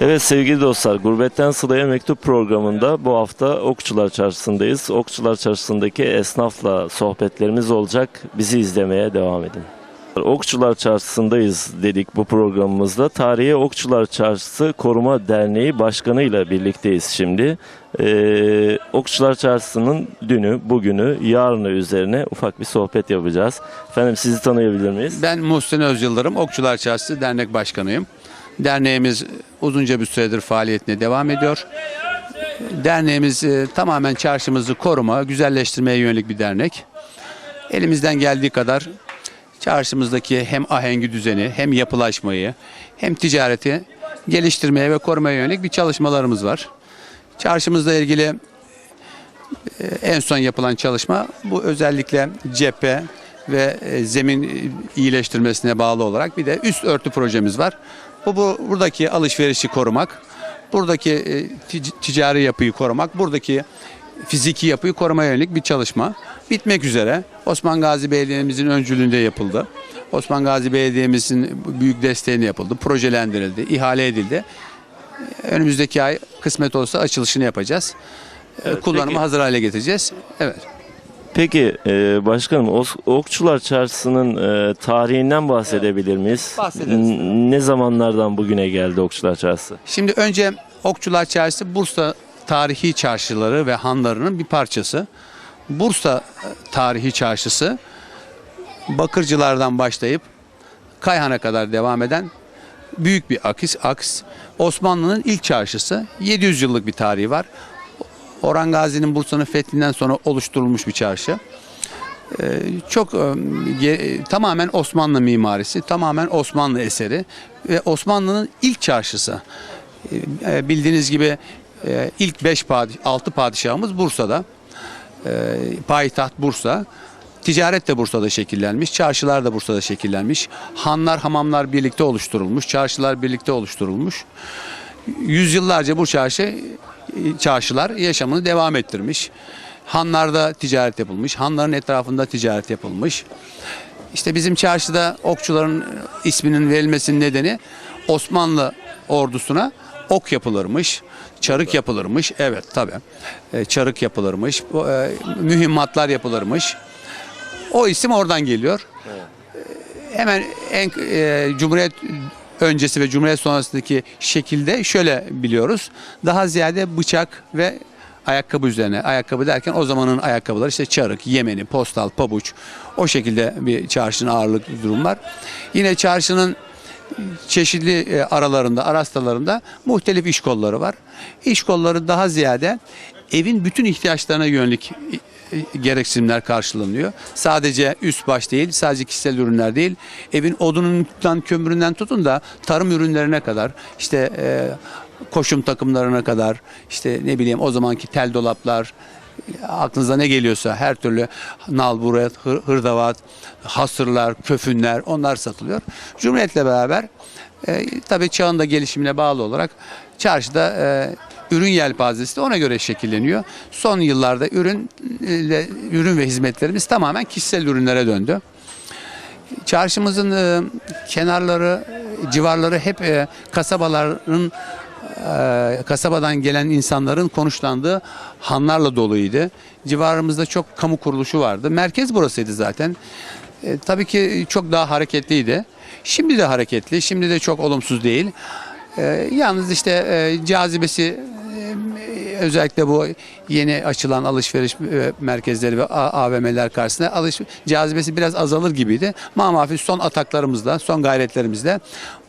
Evet sevgili dostlar, Gurbetten Sıla'ya Mektup programında bu hafta Okçular Çarşısı'ndayız. Okçular Çarşısı'ndaki esnafla sohbetlerimiz olacak. Bizi izlemeye devam edin. Okçular Çarşısı'ndayız dedik bu programımızda. Tarihi Okçular Çarşısı Koruma Derneği Başkanı ile birlikteyiz şimdi. Ee, Okçular Çarşısı'nın dünü, bugünü, yarını üzerine ufak bir sohbet yapacağız. Efendim sizi tanıyabilir miyiz? Ben Muhsin Özyıldırım, Okçular Çarşısı Dernek Başkanıyım. Derneğimiz uzunca bir süredir faaliyetine devam ediyor. Derneğimiz e, tamamen çarşımızı koruma, güzelleştirmeye yönelik bir dernek. Elimizden geldiği kadar çarşımızdaki hem ahengi düzeni, hem yapılaşmayı, hem ticareti geliştirmeye ve korumaya yönelik bir çalışmalarımız var. Çarşımızla ilgili e, en son yapılan çalışma bu özellikle cephe ve e, zemin iyileştirmesine bağlı olarak bir de üst örtü projemiz var. Bu, bu buradaki alışverişi korumak, buradaki e, tic- ticari yapıyı korumak, buradaki fiziki yapıyı korumaya yönelik bir çalışma. Bitmek üzere Osman Gazi Belediye'mizin öncülüğünde yapıldı. Osman Gazi Belediye'mizin büyük desteğini yapıldı, projelendirildi, ihale edildi. Önümüzdeki ay kısmet olsa açılışını yapacağız. E, Kullanıma peki. hazır hale getireceğiz. Evet. Peki e, başkanım Okçular Çarşısı'nın e, tarihinden bahsedebilir miyiz? bahsederiz. N- Ne zamanlardan bugüne geldi Okçular Çarşısı? Şimdi önce Okçular Çarşısı Bursa tarihi çarşıları ve hanlarının bir parçası. Bursa e, tarihi çarşısı Bakırcılardan başlayıp Kayhan'a kadar devam eden büyük bir akis aks. Osmanlı'nın ilk çarşısı 700 yıllık bir tarihi var. Orhan Gazi'nin Bursa'nın fethinden sonra oluşturulmuş bir çarşı. Ee, çok e, tamamen Osmanlı mimarisi, tamamen Osmanlı eseri ve Osmanlı'nın ilk çarşısı. E, bildiğiniz gibi e, ilk 5 6 padişahımız Bursa'da. E, payitaht Bursa. Ticaret de Bursa'da şekillenmiş, çarşılar da Bursa'da şekillenmiş. Hanlar, hamamlar birlikte oluşturulmuş, çarşılar birlikte oluşturulmuş. Yüzyıllarca bu çarşı çarşılar yaşamını devam ettirmiş. Hanlarda ticaret yapılmış, hanların etrafında ticaret yapılmış. İşte bizim çarşıda okçuların isminin verilmesinin nedeni Osmanlı ordusuna ok yapılırmış, çarık yapılırmış. Evet tabi. Çarık yapılırmış, e, mühimmatlar yapılırmış. O isim oradan geliyor. Hemen en e, Cumhuriyet öncesi ve Cumhuriyet sonrasındaki şekilde şöyle biliyoruz. Daha ziyade bıçak ve ayakkabı üzerine. Ayakkabı derken o zamanın ayakkabıları işte çarık, yemeni, postal, pabuç o şekilde bir çarşının ağırlık durum var. Yine çarşının çeşitli e, aralarında, arastalarında muhtelif iş kolları var. İş kolları daha ziyade evin bütün ihtiyaçlarına yönelik gereksinimler karşılanıyor. Sadece üst baş değil, sadece kişisel ürünler değil, evin odunundan, kömüründen tutun da tarım ürünlerine kadar, işte e, koşum takımlarına kadar, işte ne bileyim o zamanki tel dolaplar, aklınıza ne geliyorsa her türlü nalbura, hır, hırdavat, hasırlar, köfünler onlar satılıyor. Cumhuriyet'le beraber e, tabii çağın da gelişimine bağlı olarak çarşıda e, ürün yelpazesi de ona göre şekilleniyor. Son yıllarda ürün ürün ve hizmetlerimiz tamamen kişisel ürünlere döndü. Çarşımızın e, kenarları, civarları hep e, kasabaların e, kasabadan gelen insanların konuşlandığı hanlarla doluydu. Civarımızda çok kamu kuruluşu vardı. Merkez burasıydı zaten. E, tabii ki çok daha hareketliydi. Şimdi de hareketli, şimdi de çok olumsuz değil. E, yalnız işte e, cazibesi e, özellikle bu yeni açılan alışveriş e, merkezleri ve AVM'ler karşısında alış cazibesi biraz azalır gibiydi. Mamafi son ataklarımızla, son gayretlerimizle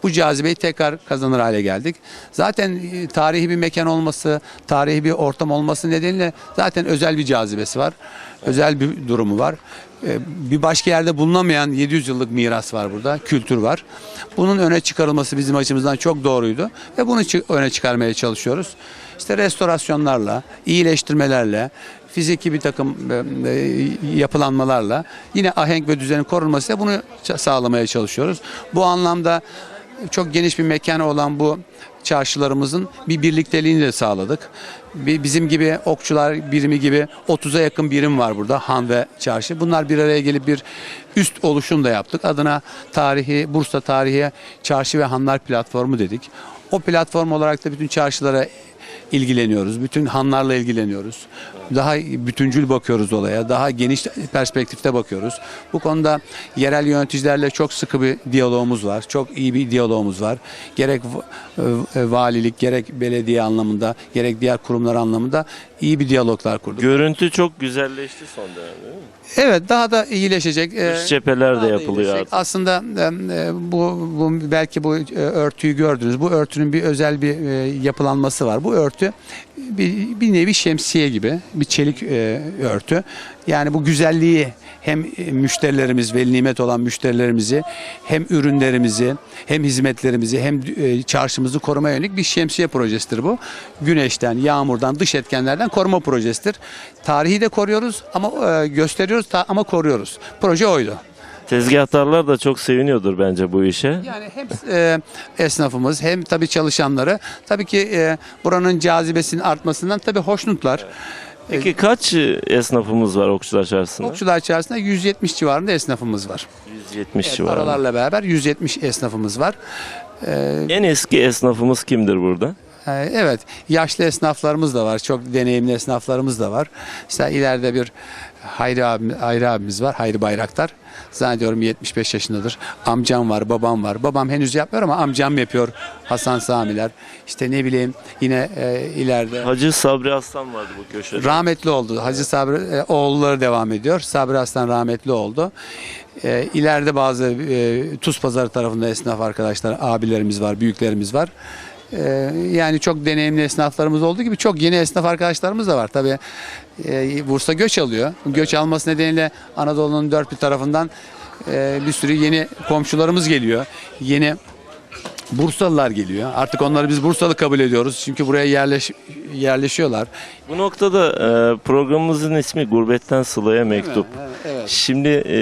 bu cazibeyi tekrar kazanır hale geldik. Zaten e, tarihi bir mekan olması, tarihi bir ortam olması nedeniyle zaten özel bir cazibesi var. Özel bir durumu var. E, Bir başka yerde bulunamayan 700 yıllık miras var burada, kültür var. Bunun öne çıkarılması bizim açımızdan çok doğruydu ve bunu öne çıkarmaya çalışıyoruz. İşte restorasyonlarla, iyileştirmelerle, fiziki bir takım e, e, yapılanmalarla yine ahenk ve düzenin korunmasıyla bunu sağlamaya çalışıyoruz. Bu anlamda çok geniş bir mekanı olan bu çarşılarımızın bir birlikteliğini de sağladık. Bizim gibi okçular birimi gibi 30'a yakın birim var burada han ve çarşı. Bunlar bir araya gelip bir üst oluşum da yaptık. Adına tarihi Bursa Tarihi Çarşı ve Hanlar platformu dedik. O platform olarak da bütün çarşılara ilgileniyoruz. Bütün hanlarla ilgileniyoruz. Daha bütüncül bakıyoruz olaya. Daha geniş perspektifte bakıyoruz. Bu konuda yerel yöneticilerle çok sıkı bir diyalogumuz var. Çok iyi bir diyalogumuz var. Gerek va- e, valilik, gerek belediye anlamında, gerek diğer kurumlar anlamında iyi bir diyaloglar kurduk. Görüntü çok güzelleşti son dönemde değil mi? Evet daha da iyileşecek. Ee, Dış cepheler de yapılıyor artık. Aslında e, bu, bu belki bu e, örtüyü gördünüz. Bu örtünün bir özel bir e, yapılanması var. Bu örtü bir, bir nevi şemsiye gibi bir çelik e, örtü. Yani bu güzelliği hem e, müşterilerimiz, veli nimet olan müşterilerimizi hem ürünlerimizi hem hizmetlerimizi hem e, çarşımızı korumaya yönelik bir şemsiye projesidir bu. Güneşten, yağmurdan, dış etkenlerden koruma projesidir. Tarihi de koruyoruz ama e, gösteriyoruz ama koruyoruz. Proje oydu. Tezgahtarlar da çok seviniyordur bence bu işe. Yani hem e, esnafımız hem tabii çalışanları tabii ki e, buranın cazibesinin artmasından tabii hoşnutlar. Peki kaç e, esnafımız var Okçular Çarşısı'nda? Okçular içerisinde 170 civarında esnafımız var. 170 Evet, civarında. aralarla beraber 170 esnafımız var. E, En eski esnafımız kimdir burada? E, evet, yaşlı esnaflarımız da var. Çok deneyimli esnaflarımız da var. İşte ileride bir Hayri, abim, Hayri abimiz var. Hayri Bayraktar. Zannediyorum 75 yaşındadır. Amcam var, babam var. Babam henüz yapmıyor ama amcam yapıyor. Hasan Samiler. İşte ne bileyim yine e, ileride. Hacı Sabri Aslan vardı bu köşede. Rahmetli oldu. Hacı Sabri e, oğulları devam ediyor. Sabri Aslan rahmetli oldu. E, ileride bazı e, Tuz Pazarı tarafında esnaf arkadaşlar, abilerimiz var, büyüklerimiz var. E, yani çok deneyimli esnaflarımız olduğu gibi çok yeni esnaf arkadaşlarımız da var. Tabii e, Bursa göç alıyor. Göç alması nedeniyle Anadolu'nun dört bir tarafından e, bir sürü yeni komşularımız geliyor. Yeni Bursalılar geliyor. Artık onları biz Bursalı kabul ediyoruz. Çünkü buraya yerleş, yerleşiyorlar. Bu noktada e, programımızın ismi Gurbetten Sıla'ya Mektup. Evet, evet. Şimdi e,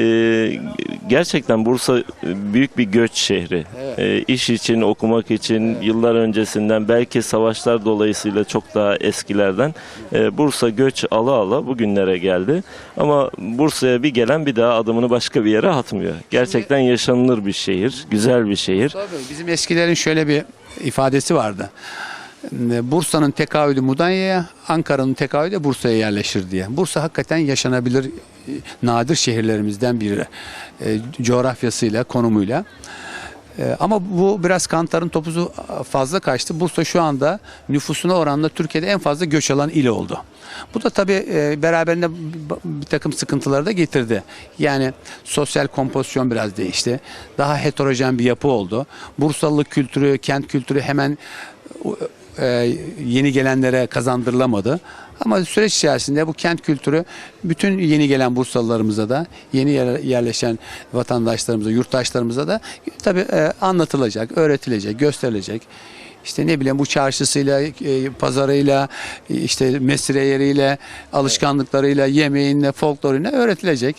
gerçekten Bursa e, büyük bir göç şehri. Evet. E, iş için, okumak için yıllar öncesinden belki savaşlar dolayısıyla çok daha eskilerden e, Bursa göç ala ala bugünlere geldi. Ama Bursa'ya bir gelen bir daha adımını başka bir yere atmıyor. Gerçekten yaşanılır bir şehir, güzel bir şehir. Tabii bizim eskilerin şöyle bir ifadesi vardı. Bursa'nın tekahüdü Mudanya'ya, Ankara'nın tekahüdü Bursa'ya yerleşir diye. Bursa hakikaten yaşanabilir e, nadir şehirlerimizden biri. E, coğrafyasıyla, konumuyla. E, ama bu biraz kantarın topuzu fazla kaçtı. Bursa şu anda nüfusuna oranla Türkiye'de en fazla göç alan il oldu. Bu da tabii e, beraberinde bir takım sıkıntıları da getirdi. Yani sosyal kompozisyon biraz değişti. Daha heterojen bir yapı oldu. Bursalılık kültürü, kent kültürü hemen e, yeni gelenlere kazandırılamadı. Ama süreç içerisinde bu kent kültürü bütün yeni gelen Bursalılarımıza da, yeni yer- yerleşen vatandaşlarımıza, yurttaşlarımıza da tabii e, anlatılacak, öğretilecek, gösterilecek. İşte ne bileyim bu çarşısıyla, e, pazarıyla, işte mesire yeriyle, alışkanlıklarıyla, yemeğinle, folkloruyla öğretilecek.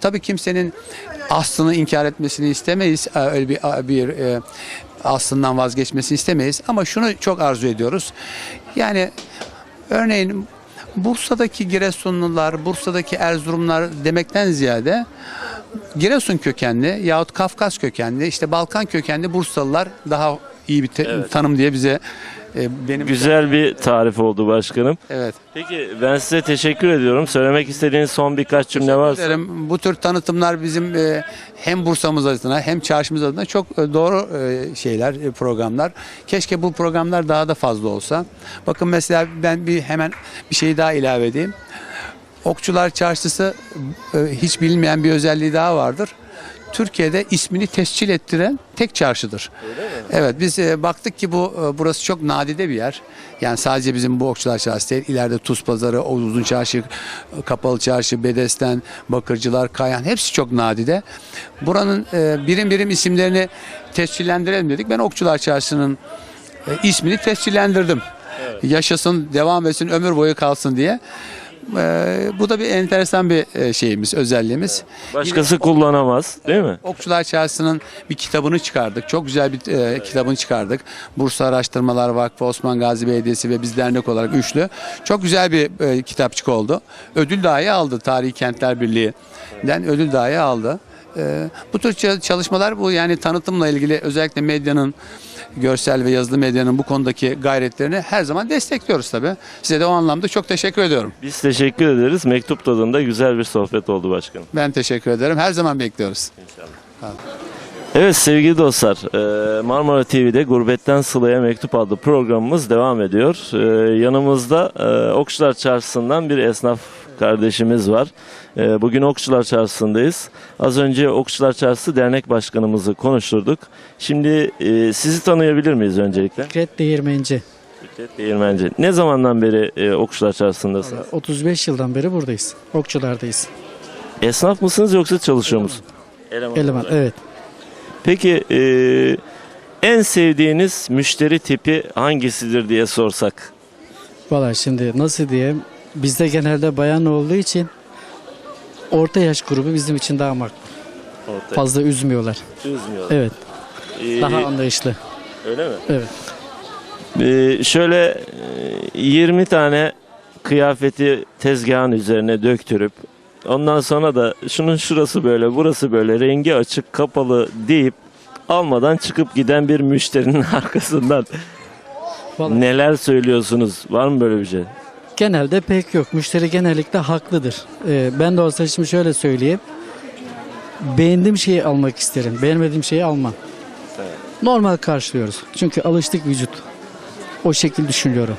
Tabii kimsenin aslını inkar etmesini istemeyiz. E, Öyle bir, bir aslından vazgeçmesini istemeyiz. Ama şunu çok arzu ediyoruz. Yani örneğin Bursa'daki Giresunlular, Bursa'daki Erzurumlar demekten ziyade Giresun kökenli yahut Kafkas kökenli, işte Balkan kökenli Bursalılar daha iyi bir te- Evet. tanım diye bize e, benim Güzel bir tarif oldu başkanım. Evet. Peki ben size teşekkür ediyorum. Söylemek istediğiniz son birkaç cümle varsa. Ederim. Bu tür tanıtımlar bizim e, hem Bursa'mız adına hem çarşımız adına çok e, doğru e, şeyler, e, programlar. Keşke bu programlar daha da fazla olsa. Bakın mesela ben bir hemen bir şey daha ilave edeyim. Okçular Çarşısı e, hiç bilinmeyen bir özelliği daha vardır. Türkiye'de ismini tescil ettiren tek çarşıdır. Evet biz e, baktık ki bu e, burası çok nadide bir yer. Yani sadece bizim bu Okçular Çarşısı değil. İleride Tuz Pazarı, o Uzun Çarşı, Kapalı Çarşı, Bedesten, Bakırcılar, Kayan hepsi çok nadide. Buranın e, birim birim isimlerini tescillendirelim dedik. Ben Okçular Çarşısı'nın e, ismini tescillendirdim. Yaşasın, devam etsin, ömür boyu kalsın diye. E, bu da bir enteresan bir e, şeyimiz, özelliğimiz. Başkası kullanamaz değil mi? Okçular Çarşısı'nın bir kitabını çıkardık. Çok güzel bir e, kitabını çıkardık. Bursa Araştırmalar Vakfı, Osman Gazi Belediyesi ve biz dernek olarak üçlü. Çok güzel bir e, kitapçık oldu. Ödül dahi aldı Tarihi Kentler Birliği'den ödül dahi aldı. Ee, bu tür ça- çalışmalar bu yani tanıtımla ilgili özellikle medyanın görsel ve yazılı medyanın bu konudaki gayretlerini her zaman destekliyoruz tabii. Size de o anlamda çok teşekkür ediyorum. Biz teşekkür ederiz. Mektup tadında güzel bir sohbet oldu başkanım. Ben teşekkür ederim. Her zaman bekliyoruz. Evet sevgili dostlar, e, Marmara TV'de Gurbetten Sıla'ya Mektup adlı programımız devam ediyor. E, Yanımızda e, Okçular Çarşısı'ndan bir esnaf kardeşimiz var. E, Bugün Okçular Çarşısı'ndayız. Az önce Okçular Çarşısı Dernek Başkanımızı konuşturduk. Şimdi e, sizi tanıyabilir miyiz öncelikle? Fikret Değirmenci. Fikret Değirmenci. Ne zamandan beri e, Okçular Çarşısı'ndasınız? 35 yıldan beri buradayız. Okçulardayız. Esnaf mısınız yoksa çalışıyor musunuz? Eleman. Eleman olarak. evet. Peki e, en sevdiğiniz müşteri tipi hangisidir diye sorsak? Valla şimdi nasıl diyeyim bizde genelde bayan olduğu için orta yaş grubu bizim için daha makul. Ortaya. Fazla üzmüyorlar. Üzmüyor. Evet. Ee, Daha anlayışlı. öyle mi? Evet. Ee, şöyle e, 20 tane kıyafeti tezgahın üzerine döktürüp ondan sonra da şunun şurası böyle burası böyle rengi açık kapalı deyip almadan çıkıp giden bir müşterinin arkasından Vallahi neler söylüyorsunuz? Var mı böyle bir şey? Genelde pek yok. Müşteri genellikle haklıdır. Ee, ben de olsa şimdi şöyle söyleyeyim. Beğendiğim şeyi almak isterim. Beğenmediğim şeyi almam. Evet. Normal karşılıyoruz. Çünkü alıştık vücut. O şekil düşünüyorum.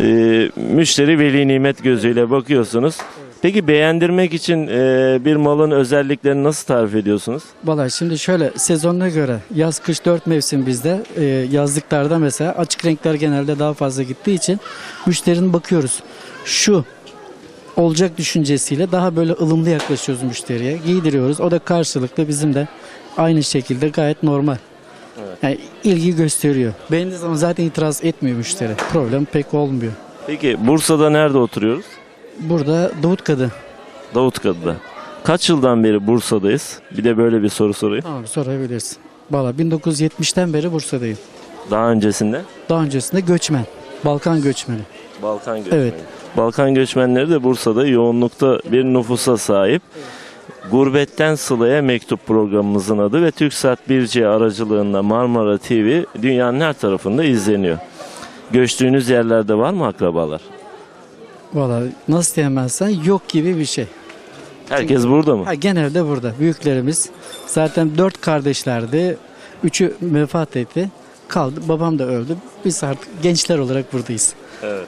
Ee, müşteri veli nimet gözüyle bakıyorsunuz. Peki beğendirmek için e, bir malın özelliklerini nasıl tarif ediyorsunuz? Valla şimdi şöyle sezonuna göre yaz kış dört mevsim bizde Ee, yazlıklarda mesela açık renkler genelde daha fazla gittiği için müşterinin bakıyoruz şu olacak düşüncesiyle daha böyle ılımlı yaklaşıyoruz müşteriye giydiriyoruz o da karşılıklı bizim de aynı şekilde gayet normal. Yani ilgi gösteriyor. Beğendiği zaman zaten itiraz etmiyor müşteri. Problem pek olmuyor. Peki Bursa'da nerede oturuyoruz? Burada Davutkadı. Davutkadı'da. Kaç yıldan beri Bursa'dayız? Bir de böyle bir soru sorayım. Tamam sorabilirsin. Valla 1970'ten beri Bursa'dayım. Daha öncesinde? Daha öncesinde göçmen. Balkan göçmeni. Balkan göçmeni. Evet. Balkan göçmenleri de Bursa'da yoğunlukta bir nüfusa sahip. Gurbetten Sıla'ya Mektup programımızın adı ve TürkSat 1C aracılığında Marmara TV dünyanın her tarafında izleniyor. Göçtüğünüz yerlerde var mı akrabalar? Valla nasıl diyemezsen yok gibi bir şey. Herkes burada mı? Ha, genelde burada. Büyüklerimiz zaten dört kardeşlerdi. Üçü vefat etti. Kaldı. Babam da öldü. Biz artık gençler olarak buradayız. Evet.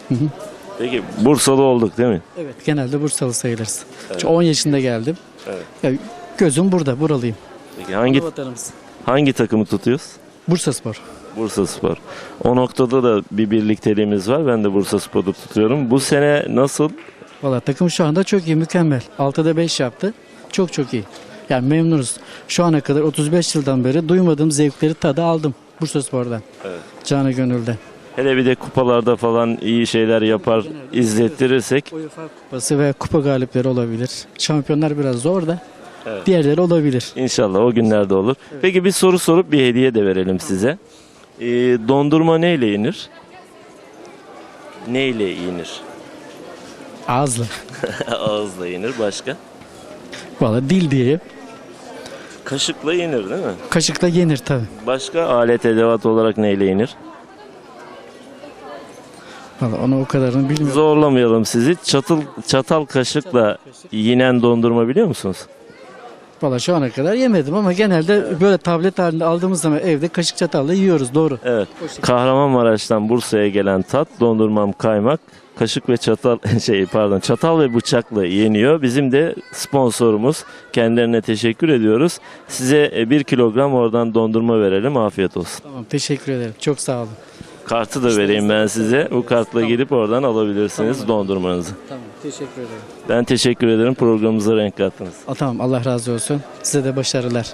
Peki Bursalı olduk değil mi? Evet. Genelde Bursalı sayılırız. Çünkü 10 yaşında geldim. Evet. Ya, gözüm burada. Buralıyım. Peki hangi Vatanımız. hangi takımı tutuyoruz? Bursa Spor. Bursa Spor. O noktada da bir birlikteliğimiz var. Ben de Bursa Spor'u tutuyorum. Bu sene nasıl? Valla takım şu anda çok iyi. Mükemmel. 6'da 5 yaptı. Çok çok iyi. Yani memnunuz. Şu ana kadar 35 yıldan beri duymadığım zevkleri tadı aldım. Bursa Spor'dan. Evet. Canı gönülden. Hele bir de kupalarda falan iyi şeyler yapar, izlettirirsek UEFA kupası ve kupa galipleri olabilir. Şampiyonlar biraz zor da Evet. diğerleri olabilir. inşallah o günlerde olur. Peki bir soru sorup bir hediye de verelim size. Ee, dondurma neyle yenir? Neyle yenir? Ağızla. Ağızla yenir. Başka? Valla dil diye. Kaşıkla yenir değil mi? Kaşıkla yenir tabi. Başka alet edevat olarak neyle yenir? Valla onu o kadarını bilmiyorum. Zorlamayalım sizi. Çatal, çatal kaşıkla yenen dondurma biliyor musunuz? Valla şu ana kadar yemedim ama genelde böyle tablet halinde aldığımız zaman evde kaşık çatalla yiyoruz doğru. Evet. Kahramanmaraş'tan Bursa'ya gelen tat dondurmam kaymak kaşık ve çatal şey pardon çatal ve bıçakla yeniyor. Bizim de sponsorumuz. Kendilerine teşekkür ediyoruz. Size e, bir kilogram oradan dondurma verelim. Afiyet olsun. Tamam teşekkür ederim. Çok sağ olun. Kartı da vereyim ben size. Bu kartla gidip oradan alabilirsiniz dondurmanızı. Tamam teşekkür ederim. Ben teşekkür ederim. Programımıza renk kattınız. Aa, tamam Allah razı olsun. Size de başarılar.